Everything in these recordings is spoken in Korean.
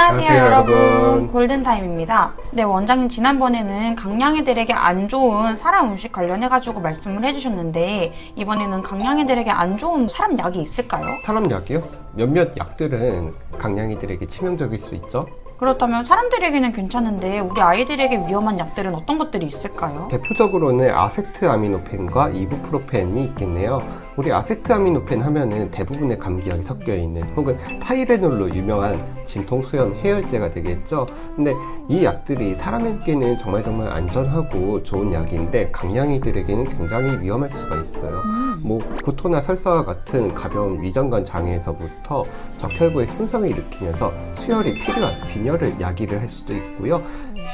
안녕하세요, 안녕하세요, 여러분. 골든타임입니다. 네, 원장님 지난번에는 강량이들에게 안 좋은 사람 음식 관련해가지고 말씀을 해주셨는데 이번에는 강량이들에게 안 좋은 사람 약이 있을까요? 사람 약이요? 몇몇 약들은 강량이들에게 치명적일 수 있죠. 그렇다면 사람들에게는 괜찮은데 우리 아이들에게 위험한 약들은 어떤 것들이 있을까요? 대표적으로는 아세트아미노펜과 이부프로펜이 있겠네요. 우리 아세트아미노펜 하면은 대부분의 감기약이 섞여 있는 혹은 타이레놀로 유명한 진통 수염 해열제가 되겠죠. 근데 이 약들이 사람에게는 정말 정말 안전하고 좋은 약인데 강량이들에게는 굉장히 위험할 수가 있어요. 뭐 구토나 설사와 같은 가벼운 위장관 장애에서부터 적혈구에 손상을 일으키면서 수혈이 필요한 빈혈을 야기를 할 수도 있고요.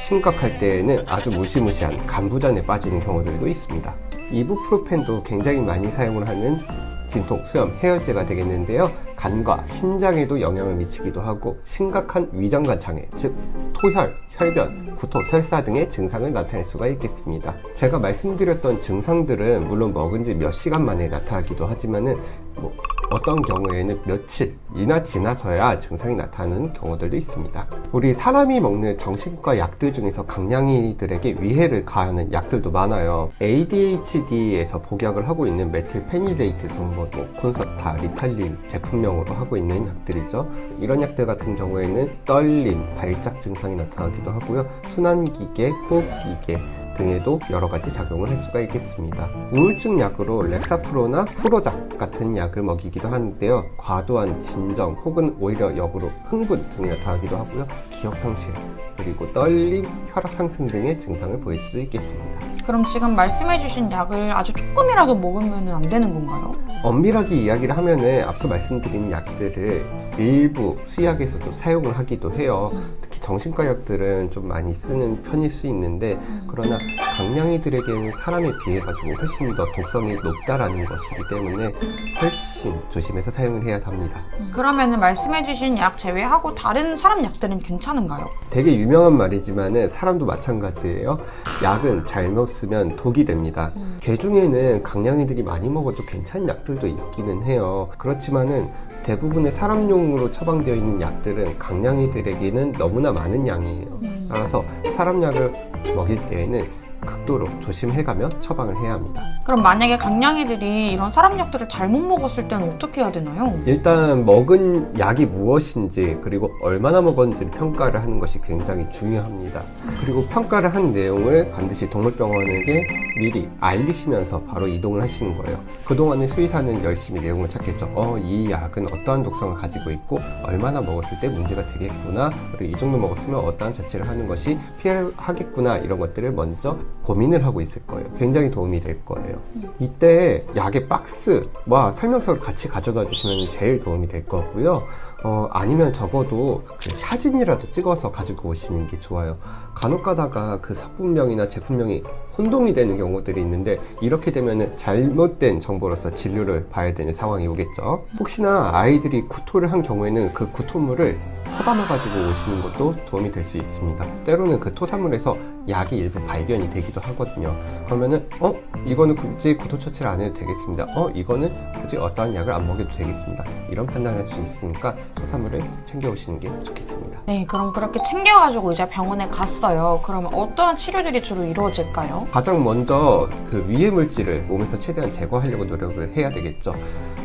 심각할 때에는 아주 무시무시한 간부전에 빠지는 경우들도 있습니다. 이부프로펜도 굉장히 많이 사용을 하는 진통, 수염, 해열제가 되겠는데요. 간과 신장에도 영향을 미치기도 하고 심각한 위장관 장애, 즉 토혈, 혈변, 구토, 설사 등의 증상을 나타낼 수가 있겠습니다. 제가 말씀드렸던 증상들은 물론 먹은 지 몇 시간 만에 나타나기도 하지만은 뭐 어떤 경우에는 며칠이나 지나서야 증상이 나타나는 경우들도 있습니다. 우리 사람이 먹는 정신과 약들 중에서 강량이들에게 위해를 가하는 약들도 많아요. ADHD에서 복약을 하고 있는 메틸페니데이트 성분도 콘서타, 리탈린 제품명으로 하고 있는 약들이죠. 이런 약들 같은 경우에는 떨림, 발작 증상이 나타나기도 하고요. 순환기계, 호흡기계 등에도 여러 가지 작용을 할 수가 있겠습니다. 우울증 약으로 렉사프로나 프로작 같은 약을 먹이기도 하는데요. 과도한 진정 혹은 오히려 역으로 흥분 등이 나타나기도 하고요. 기억 상실 그리고 떨림, 혈압 상승 등의 증상을 보일 수 있겠습니다. 그럼 지금 말씀해주신 약을 아주 조금이라도 먹으면 안 되는 건가요? 엄밀하게 이야기를 하면은 앞서 말씀드린 약들을 일부 수약에서도 사용을 하기도 해요. 정신과 약들은 좀 많이 쓰는 편일 수 있는데 그러나 강량이들에게는 사람에 비해 가지고 훨씬 더 독성이 높다라는 것이기 때문에 훨씬 조심해서 사용을 해야 합니다. 그러면은 말씀해주신 약 제외하고 다른 사람 약들은 괜찮은가요? 되게 유명한 말이지만은 사람도 마찬가지예요. 약은 잘못 쓰면 독이 됩니다. 개 중에는 강량이들이 많이 먹어도 괜찮은 약들도 있기는 해요. 그렇지만은 대부분의 사람용으로 처방되어 있는 약들은 강량이들에게는 너무나 많은 양이에요. 따라서 사람 약을 먹일 때에는 극도로 조심해가며 처방을 해야 합니다. 그럼 만약에 강량이들이 이런 사람 약들을 잘못 먹었을 때는 어떻게 해야 되나요? 일단 먹은 약이 무엇인지 그리고 얼마나 먹었는지를 평가를 하는 것이 굉장히 중요합니다. 그리고 평가를 한 내용을 반드시 동물병원에게 미리 알리시면서 바로 이동을 하시는 거예요. 그동안에 수의사는 열심히 내용을 찾겠죠. 어, 이 약은 어떠한 독성을 가지고 있고 얼마나 먹었을 때 문제가 되겠구나. 그리고 이 정도 먹었으면 어떠한 처치를 하는 것이 필요하겠구나. 이런 것들을 먼저 고민을 하고 있을 거예요. 굉장히 도움이 될 거예요. 이때 약의 박스와 설명서를 같이 가져다 주시면 제일 도움이 될 거고요. 어, 아니면 적어도 그 사진이라도 찍어서 가지고 오시는 게 좋아요. 간혹 가다가 그 성분명이나 제품명이 혼동이 되는 경우들이 있는데 이렇게 되면 잘못된 정보로서 진료를 봐야 되는 상황이 오겠죠. 혹시나 아이들이 구토를 한 경우에는 그 구토물을 퍼담아 가지고 오시는 것도 도움이 될 수 있습니다. 때로는 그 토사물에서 약이 일부 발견이 되기도 하거든요. 그러면은 어 이거는 굳이 구토 처치를 안 해도 되겠습니다. 어 이거는 굳이 어떠한 약을 안 먹여도 되겠습니다. 이런 판단을 할수 있으니까 토사물을 챙겨 오시는 게 좋겠습니다. 네, 그럼 그렇게 챙겨가지고 이제 병원에 갔어요. 그러면 어떠한 치료들이 주로 이루어질까요? 가장 먼저 그 위해 물질을 몸에서 최대한 제거하려고 노력을 해야 되겠죠.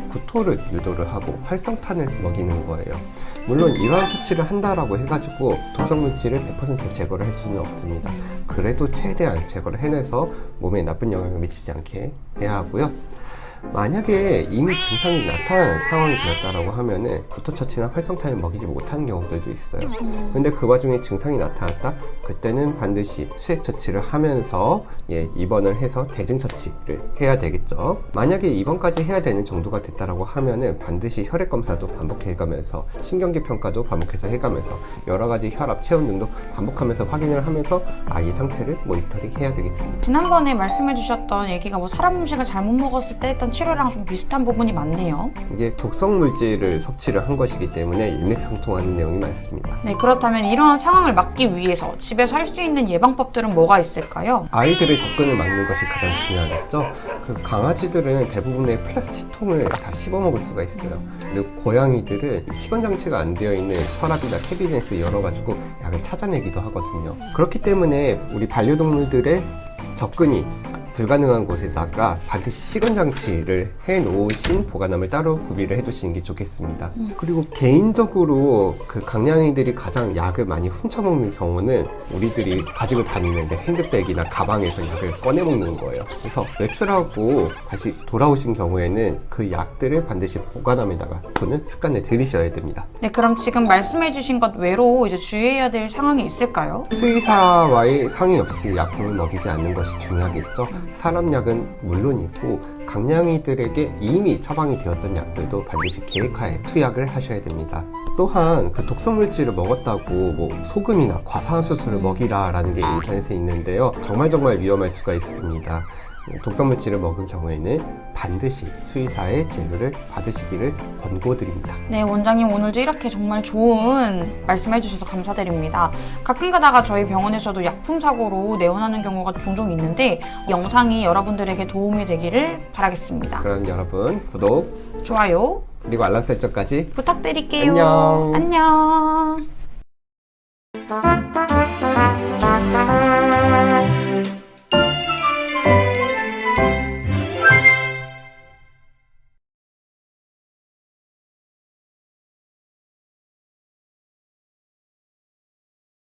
구토를 유도를 하고 활성탄을 먹이는 거예요. 물론 이러한 처치를 한다라고 해가지고 독성 물질을 100% 제거를 할 수는 없습니다. 그래도 최대한 제거를 해내서 몸에 나쁜 영향을 미치지 않게 해야 하고요. 만약에 이미 증상이 나타난 상황이 되었다라고 하면은 구토 처치나 활성탄을 먹이지 못하는 경우들도 있어요. 근데 그 와중에 증상이 나타났다? 그때는 반드시 수액 처치를 하면서 예, 입원을 해서 대증 처치를 해야 되겠죠. 만약에 입원까지 해야 되는 정도가 됐다라고 하면은 반드시 혈액 검사도 반복해 가면서 신경계 평가도 반복해서 해가면서 여러 가지 혈압, 체온 등도 반복하면서 확인을 하면서 아이 상태를 모니터링 해야 되겠습니다. 지난번에 말씀해 주셨던 얘기가 뭐 사람 음식을 잘못 먹었을 때 했던 치료랑 좀 비슷한 부분이 많네요. 이게 독성 물질을 섭취를 한 것이기 때문에 일맥상통하는 내용이 많습니다. 네, 그렇다면 이런 상황을 막기 위해서 집에서 할 수 있는 예방법들은 뭐가 있을까요? 아이들의 접근을 막는 것이 가장 중요하겠죠. 그 강아지들은 대부분의 플라스틱 통을 다 씹어 먹을 수가 있어요. 그리고 고양이들은 시건 장치가 안 되어 있는 서랍이나 캐비넷을 열어가지고 약을 찾아내기도 하거든요. 그렇기 때문에 우리 반려동물들의 접근이 불가능한 곳에다가 반드시 시건 장치를 해 놓으신 보관함을 따로 구비를 해 두시는 게 좋겠습니다. 그리고 개인적으로 그 강냥이들이 가장 약을 많이 훔쳐 먹는 경우는 우리들이 가지고 다니는 그 핸드백이나 가방에서 약을 꺼내 먹는 거예요. 그래서 외출하고 다시 돌아오신 경우에는 그 약들을 반드시 보관함에다가 두는 습관을 들이셔야 됩니다. 네, 그럼 지금 말씀해주신 것 외로 이제 주의해야 될 상황이 있을까요? 수의사와의 상의 없이 약품을 먹이지 않는 것이 중요하겠죠. 사람약은 물론이고 강냥이들에게 이미 처방이 되었던 약들도 반드시 계획하에 투약을 하셔야 됩니다. 또한 그 독성 물질을 먹었다고 뭐 소금이나 과산화수소를 먹이라 라는 게 인터넷에 있는데요. 정말 정말 위험할 수가 있습니다. 독성 물질을 먹은 경우에는 반드시 수의사의 진료를 받으시기를 권고드립니다. 네, 원장님 오늘도 이렇게 정말 좋은 말씀해 주셔서 감사드립니다. 가끔 가다가 저희 병원에서도 약품 사고로 내원하는 경우가 종종 있는데 영상이 여러분들에게 도움이 되기를 바라겠습니다. 그럼 여러분 구독 좋아요 그리고 알람 설정까지 부탁드릴게요. 안녕. 안녕.